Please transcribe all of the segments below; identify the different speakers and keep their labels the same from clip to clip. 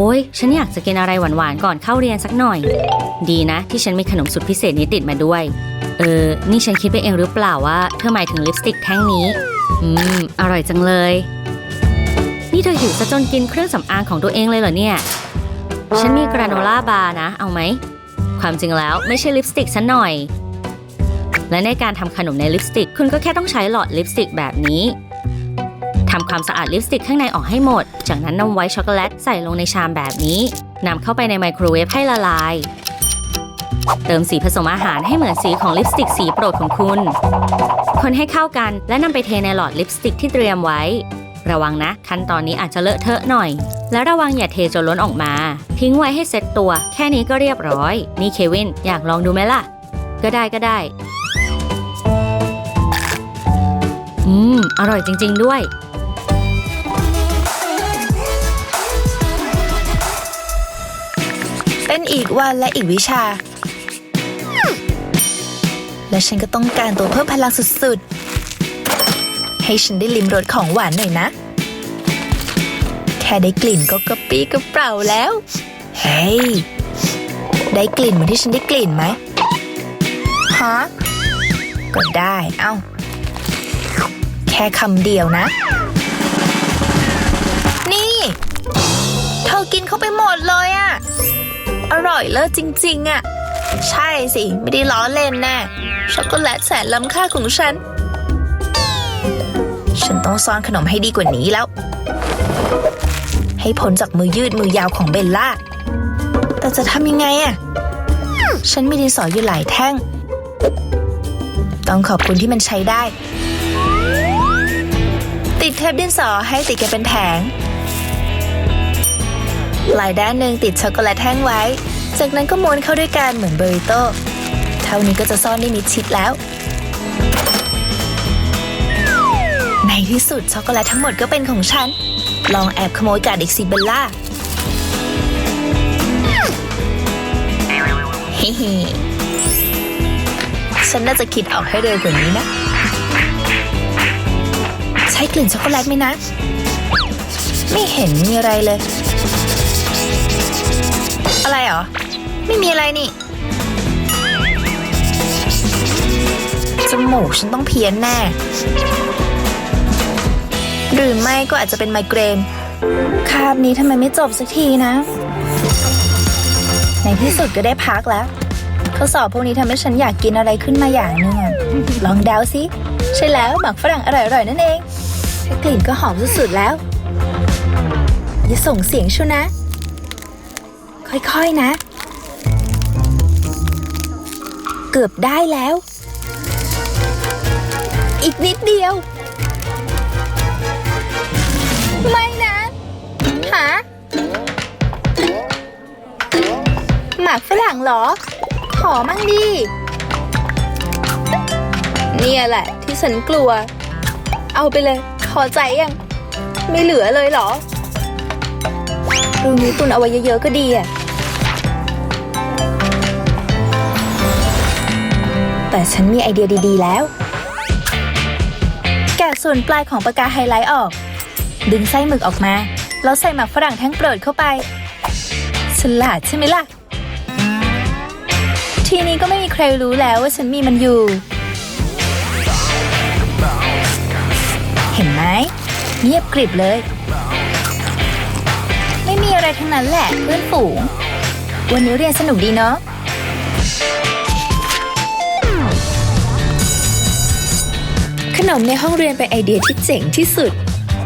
Speaker 1: โอ้ยฉันอยากจะกินอะไรหวานๆก่อนเข้าเรียนสักหน่อย ดีนะ ที่ฉันมีขนมสุดพิเศษนี้ติดมาด้วย เออ นี่ฉันคิดไปเองหรือเปล่าว่าเธอหมายถึงลิปสติกแท่งนี้ อืม อร่อยจังเลย นี่เธอหิวซะจนกินเครื่องสำอางของตัวเองเลยเหรอเนี่ย ฉันมีกราโนล่าบาร์นะ เอาไหม ความจริงแล้วไม่ใช่ลิปสติกซะหน่อย และในการทำขนมในลิปสติก คุณก็แค่ต้องใช้หลอดลิปสติกแบบนี้ ทำความสะอาดลิปสติกข้างในออกให้หมด จากนั้นนำไวท์ช็อกโกแลตใส่ลงในชามแบบนี้นำเข้าไปในไมโครเวฟให้ละลาย เติมสีผสมอาหารให้เหมือนสีของลิปสติกสีโปรดของคุณ คนให้เข้ากันและนำไปเทในหลอดลิปสติกที่เตรียมไว้ ระวังนะ ขั้นตอนนี้อาจจะเลอะเทอะหน่อย และระวังอย่าเทจนล้นออกมา ทิ้งไว้ให้เซ็ตตัว แค่นี้ก็เรียบร้อย นี่เควินอยากลองดูไหมล่ะ ก็ได้ก็ได้อืม อร่อยจริง ๆ ด้วย
Speaker 2: เป็นอีกวันและอีกวิชา และฉันก็ต้องการตัวเพิ่มพลังสุดๆ ให้ฉันได้ลิมรสของหวานหน่อยนะ แค่ได้กลิ่นก็กระปี้กระเปร่าแล้ว เฮ้ย ได้กลิ่นเหมือนที่ฉันได้กลิ่นไหมฮะก็ได้ เอ้า แค่คำเดียวนะ นี่ เธอกินเข้าไปหมดเลยอะ อร่อยเลิศจริง ๆอะ ใช่สิ ไม่ได้ล้อเล่นแน่ช็อกโกแลตแสนล้ำค่าของฉัน ฉันต้องซ่อนขนมให้ดีกว่านี้แล้ว ให้พ้นจากมือยืดมือยาวของเบลล่า แต่จะทำยังไงอะ ฉันมีดินสออยู่หลายแท่ง ต้องขอบคุณที่มันใช้ได้ ติดเทปดินสอให้ติดกันเป็นแผง ลายด้านหนึ่งติดช็อกโกแลตแห้งไว้ จากนั้นก็ม้วนเข้าด้วยกันเหมือนเบอริโต้เท่านี้ก็จะซ่อนได้มิดชิดแล้ว ในที่สุดช็อกโกแลตทั้งหมดก็เป็นของฉัน ลองแอบขโมยกาดอีกสิเบลล่าเฮ้ฉันน่าจะคิดออกให้เร็วกว่านี้นะ ใช้กลิ่นช็อกโกแลตไหมนะ ไม่เห็นมีอะไรเลย อะไรเหรอ ไม่มีอะไรนี่ จมูกฉันต้องเพี้ยนแน่ หรือไม่ก็อาจจะเป็นไมเกรน คาบนี้ทำไมไม่จบสักทีนะ ในที่สุดก็ได้พักแล้วข้อสอบพวกนี้ทำให้ฉันอยากกินอะไรขึ้นมาอย่างหนึงลองเดาสิ ใช่แล้วหมักฝรั่งอร่อยๆนั่นเองกลิ่นก็หอมสุดๆแล้ว อย่าส่งเสียงชูนะ ค่อยๆนะ เกือบได้แล้ว อีกนิดเดียว ไม่นะหาหมากฝรั่งเหรอ ขอมั่งดีเนี่ยแหละที่ฉันกลัว เอาไปเลย พอใจยัง ไม่เหลือเลยเหรอรูนี้ตุนเอาไว้เยอะๆก็ดีอะ แต่ฉันมีไอเดียดีๆแล้ว แกะส่วนปลายของปากกาไฮไลท์ออก ดึงไส้หมึกออกมา แล้วใส่หมักฝรั่งแท่งโปรดเข้าไป ฉลาดใช่ไหมล่ะ ทีนี้ก็ไม่มีใครรู้แล้วว่าฉันมีมันอยู่ เห็นไหมเงียบกริบเลย ไม่มีอะไรทั้งนั้นแหละเพื่อนฝูง วันนี้เรียนสนุกดีเนาะ นมในห้องเรียนเป็นไอเดียที่เจ๋งที่สุด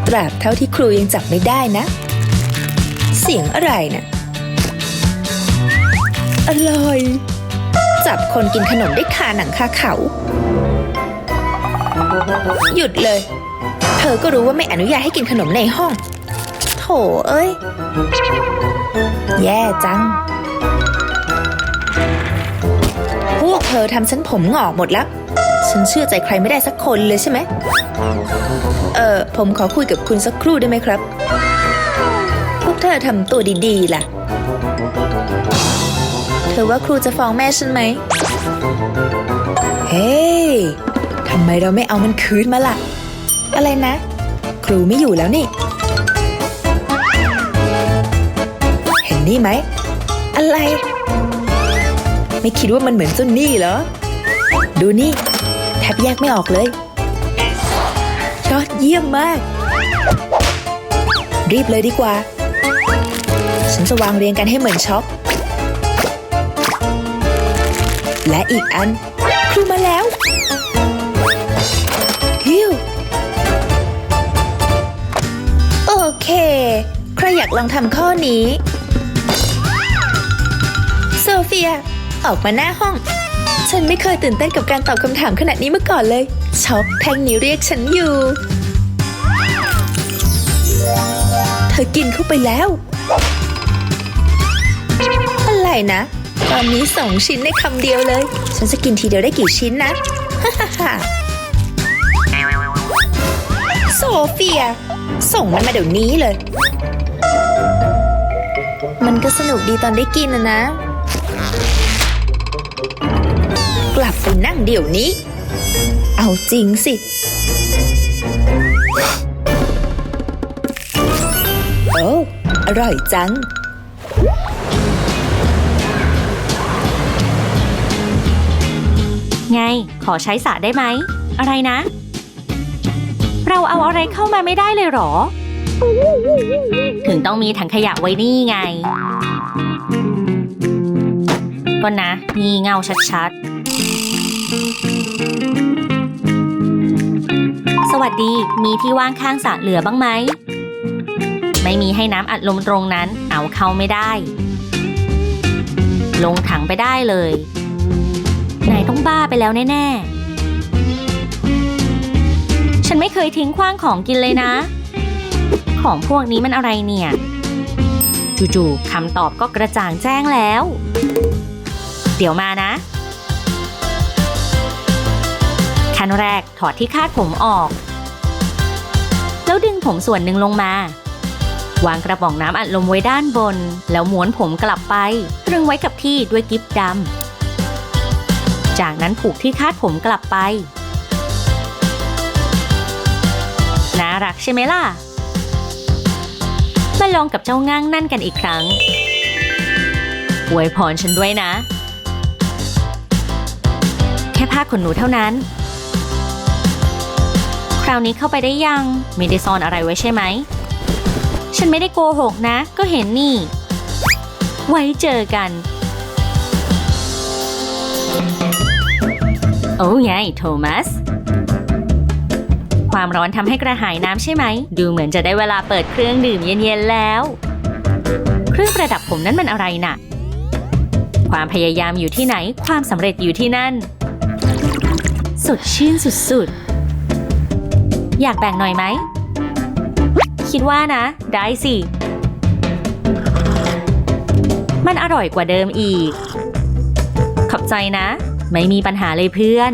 Speaker 2: ตราบเท่าที่ครูยังจับไม่ได้นะ เสียงอะไรนะ่ะอร่อย จับคนกินขนมได้คาหนังคาเขา หยุดเลย เธอก็รู้ว่าไม่อนุญาตให้กินขนมในห้อง โถเอ้ย แย่จัง พวกเธอทำฉันผมงอกหมดแล้ว ฉันเชื่อใจใครไม่ได้สักคนเลยใช่ไหม เออผมขอคุยกับคุณสักครู่ได้ไหมครับ พวกเธอทำตัวดีๆล่ะ เธอว่าครูจะฟ้องแม่ฉันไหม เฮ้ยทำไมเราไม่เอามันคืนมาล่ะ อะไรนะ ครูไม่อยู่แล้วนี่ฟนี่ไหม อะไร ไม่คิดว่ามันเหมือนเจ้านี่เหรอ ดูนี่ แทบแยกไม่ออกเลยยอดเยี่ยมมาก รีบเลยดีกว่า ฉันจะวางเรียงกันให้เหมือนช็อกและอีกอัน ครูมาแล้วฮิวโอเค ใครอยากลองทำข้อนี้ โซเฟีย ออกมาหน้าห้อง ฉันไม่เคยตื่นเต้นกับการตอบคำถามขนาดนี้มาก่อนเลย ช็อกแท่งนี้เรียกฉันอยู่ เธอกินเข้าไปแล้ว อะไรนะ ตอนนี้สองชิ้นในคำเดียวเลย ฉันจะกินทีเดียวได้กี่ชิ้นนะโซเฟีย ส่งมันมาเดี๋ยวนี้เลย มันก็สนุกดีตอนได้กินนะนะ กลับไปนั่งเดี๋ยวนี้ เอาจริงสิ โอ้อร่อยจัง
Speaker 1: ไง ขอใช้สระได้ไหม อะไรนะ เราเอาอะไรเข้ามาไม่ได้เลยหรอ ถึงต้องมีถังขยะไว้นี่ไงก็นะงี่เง่าชัดๆ สวัสดี มีที่ว่างข้างสระเหลือบ้างไหม ไม่มีให้น้ำอัดลมตรงนั้น เอาเข้าไม่ได้ ลงถังไปได้เลย นายต้องบ้าไปแล้วแน่ ๆ ฉันไม่เคยทิ้งขว้างของกินเลยนะ ของพวกนี้มันอะไรเนี่ย จู่ๆคำตอบก็กระจ่างแจ้งแล้ว เดี๋ยวมานะ ขั้นแรกถอดที่คาดผมออก แล้วดึงผมส่วนหนึ่งลงมา วางกระป๋องน้ำอัดลมไว้ด้านบน แล้วม้วนผมกลับไป ตรึงไว้กับที่ด้วยกิ๊บดำ จากนั้นผูกที่คาดผมกลับไป น่ารักใช่ไหมล่ะ มาลองกับเจ้าง่างนั่นกันอีกครั้งอวยพรฉันด้วยนะ แค่ผ้าขนหนูเท่านั้นาวนี้เข้าไปได้ยัง ไม่ได้ซ่อนอะไรไว้ใช่ไหม ฉันไม่ได้โกหกนะ ก็เห็นนี่ ไว้เจอกัน โอ้ไงโทมัส ความร้อนทำให้กระหายน้ำใช่ไหม ดูเหมือนจะได้เวลาเปิดเครื่องดื่มเย็นๆแล้ว เครื่องประดับผมนั้นมันอะไรน่ะ ความพยายามอยู่ที่ไหน ความสำเร็จอยู่ที่นั่น สดชื่นสุดๆ อยากแบ่งหน่อยไหม คิดว่านะ ได้สิ มันอร่อยกว่าเดิมอีก ขอบใจนะ ไม่มีปัญหาเลยเพื่อน